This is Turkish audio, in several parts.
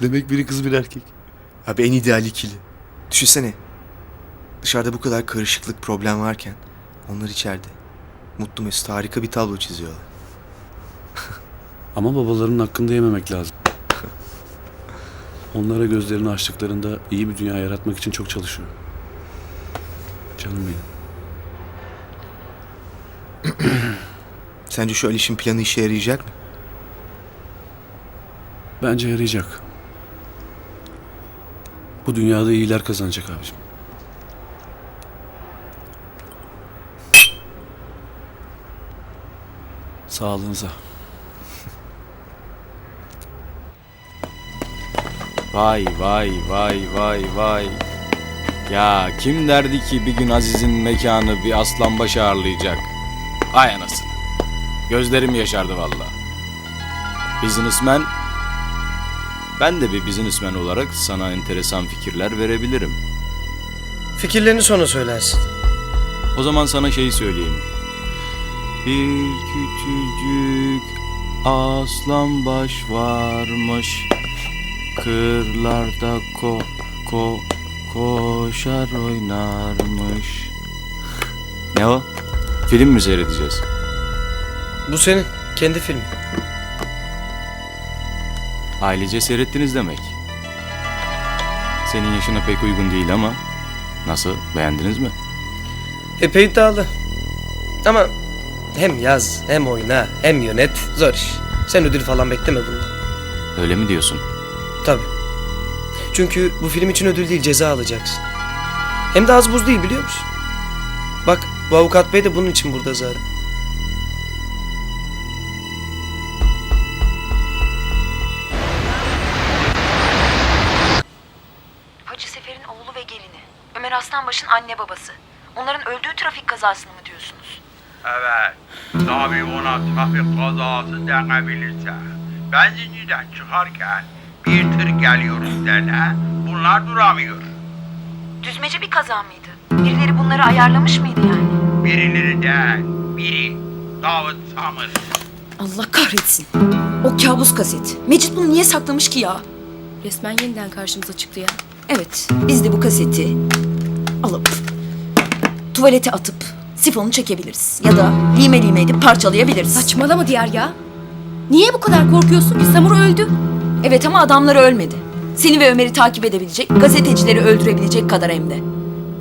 Biri kız biri erkek. Abi en ideal ikili. Düşünsene. Dışarıda bu kadar karışıklık problem varken onlar içeride. Mutlu mesut harika bir tablo çiziyorlar. Ama babaların hakkında yememek lazım. Onlara gözlerini açtıklarında iyi bir dünya yaratmak için çok çalışıyor. Canım benim. Sence şu Aliş'in planı işe yarayacak mı? Bence yarayacak. Bu dünyada iyiler kazanacak abicim. Sağlığınıza. Vay vay vay vay vay. Ya kim derdi ki bir gün Aziz'in mekanı bir aslanbaşı ağırlayacak? Ay anasını. Gözlerim yaşardı valla. Businessman. Ben de bir businessman olarak sana enteresan fikirler verebilirim. Fikirlerini sonra söylersin. O zaman sana şeyi söyleyeyim. Bir küçücük aslan baş varmış. Kırlarda ko ko koşar oynarmış. Ne o? Film mi seyredeceğiz? Bu senin. Kendi filmin. Ailece seyrettiniz demek. Senin yaşına pek uygun değil ama nasıl beğendiniz mi? Epey iddialı. Ama hem yaz, hem oyna, hem yönet zor iş. Sen ödül falan bekleme bundan. Öyle mi diyorsun? Tabii. Çünkü bu film için ödül değil ceza alacaksın. Hem de az buz değil biliyor musun? Bak bu avukat bey de bunun için burada zaten. Ömer Aslanbaş'ın anne babası. Onların öldüğü trafik kazasını mı diyorsunuz? Evet. Tabii ona trafik kazası denebilirse. Benzinciden çıkarken bir tır geliyor üzerine. Bunlar duramıyor. Düzmece bir kaza mıydı? Birileri bunları ayarlamış mıydı yani? Birileri de biri. Davut Samır. Allah kahretsin. O kabus kaset. Mecit bunu niye saklamış ki ya? Resmen yeniden karşımıza çıktı ya. Evet, biz de bu kaseti alıp tuvalete atıp sifonu çekebiliriz. Ya da lime lime edip parçalayabiliriz. Saçmalama diğer ya. Niye bu kadar korkuyorsun ki? Samur öldü. Evet ama adamları ölmedi. Seni ve Ömer'i takip edebilecek, gazetecileri öldürebilecek kadar hem de.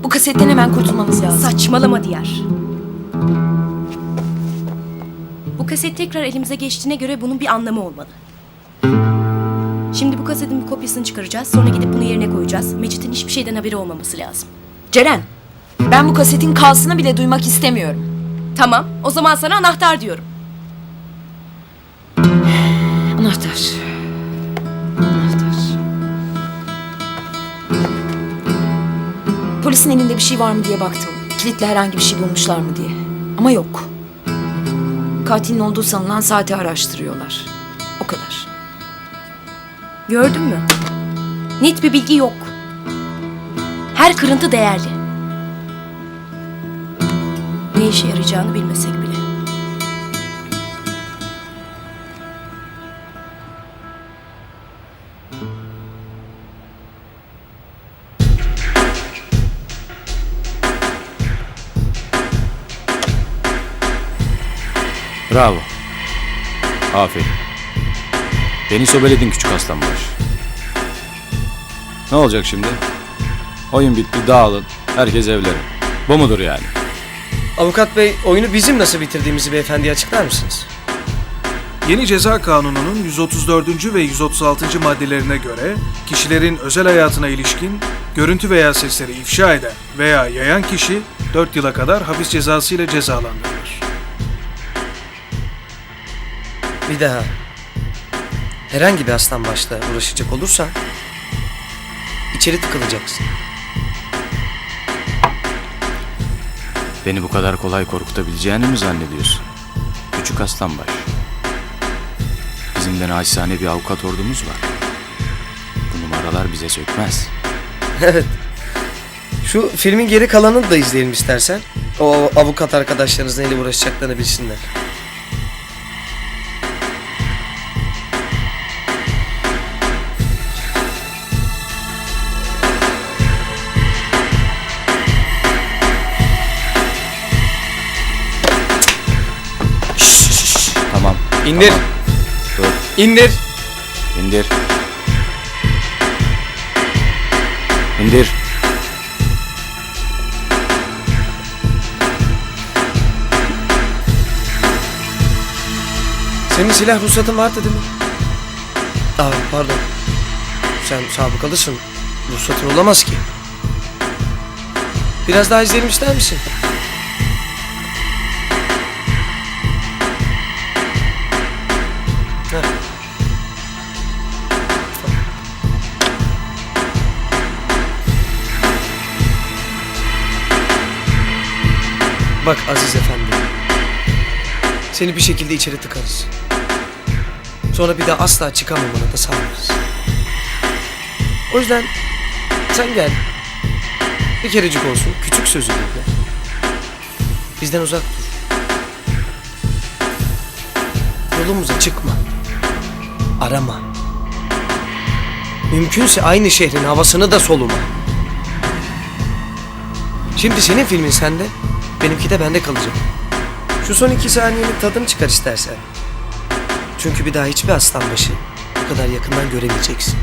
Bu kasetten hemen kurtulmamız lazım. Saçmalama diğer. Bu kaset tekrar elimize geçtiğine göre bunun bir anlamı olmalı. Şimdi bu kasetin bir kopyasını çıkaracağız. Sonra gidip bunu yerine koyacağız. Mecit'in hiçbir şeyden haberi olmaması lazım. Ceren, ben bu kasetin kalsını bile duymak istemiyorum. Tamam. O zaman sana anahtar diyorum. Anahtar. Anahtar. Polisin elinde bir şey var mı diye baktım. Kilitle herhangi bir şey bulmuşlar mı diye. Ama yok. Katilin olduğu sanılan saati araştırıyorlar. O kadar. Gördün mü? Net bir bilgi yok. Her kırıntı değerli. Ne işe yarayacağını bilmesek bile. Bravo. Aferin. Beni sobeledin küçük aslanbaş. Ne olacak şimdi? Oyun bitti dağılın. Herkes evlere. Bu mudur yani? Avukat bey oyunu bizim nasıl bitirdiğimizi beyefendiye açıklar mısınız? Yeni Ceza Kanunu'nun 134. ve 136. maddelerine göre kişilerin özel hayatına ilişkin görüntü veya sesleri ifşa eden veya yayan kişi 4 yıla kadar hapis cezası ile cezalandırılır. Bir daha. Herhangi bir aslan başla uğraşacak olursan içeri tıkılacaksın. Beni bu kadar kolay korkutabileceğini mi zannediyorsun? Küçük aslanbaş. Bizim de naçizane bir avukat ordumuz var. Bu numaralar bize sökmez. Evet. Şu filmin geri kalanını da izleyelim istersen. O avukat arkadaşlarınız neyle uğraşacaklarını bilsinler. İndir. Dur. İndir. İndir. İndir. Senin silah ruhsatın vardı değil mi? Aa pardon. Sen sabıkalısın. Ruhsatın olamaz ki. Biraz daha izleyelim ister misin? Bak Aziz Efendi. Seni bir şekilde içeri tıkarız. Sonra bir daha asla çıkamamana da sağlarız. O yüzden sen gel. Bir kerecik olsun. Küçük sözü dinle. Bizden uzak dur. Yolumuza çıkma. Arama. Mümkünse aynı şehrin havasını da soluma. Şimdi senin filmin sende, benimki de bende kalacak. Şu son iki saniyenin tadını çıkar istersen. Çünkü bir daha hiçbir aslan başı bu kadar yakından göremeyeceksin.